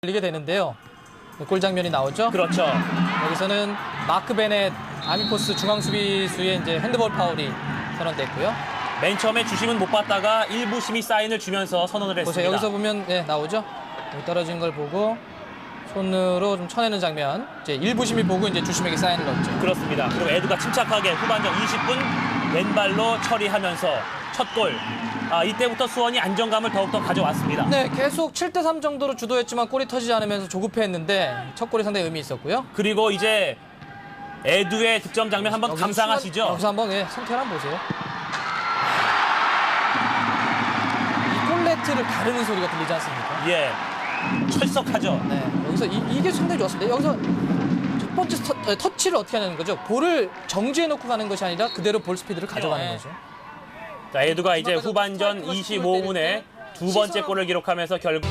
걸리게 되는데요. 골 장면이 나오죠. 그렇죠. 여기서는 마크 베넷 아미코스 중앙 수비수의 이제 핸드볼 파울이 선언됐고요. 맨 처음에 주심은 못 받다가 일부 심의 사인을 주면서 선언을 했습니다. 보세요. 여기서 보면 네, 나오죠. 떨어진 걸 보고 손으로 좀 쳐내는 장면. 이제 일부 심이 보고 이제 주심에게 사인을 넣었죠. 그렇습니다. 그리고 에드가 침착하게 후반전 20분 왼발로 처리하면서 첫 골. 아, 이때부터 수원이 안정감을 더욱더 가져왔습니다. 네, 계속 7대 3 정도로 주도했지만 골이 터지지 않으면서 조급해했는데 첫 골이 상당히 의미 있었고요. 그리고 이제 에두의 득점 장면 한번 여기서 감상하시죠. 순간- 여기서 한번 예, 선택을 한번 보세요. 이 골레트를 가르는 소리가 들리지 않습니까? 예. 철석하죠. 네, 여기서 이, 게 상당히 좋았습니다. 여기서 첫 번째 터, 터치를 어떻게 하는 거죠? 볼을 정지해 놓고 가는 것이 아니라 그대로 볼 스피드를 가져가는 네. 거죠. 자, 에두가 이제 후반전 25분에 두 번째 골을 기록하면서 결국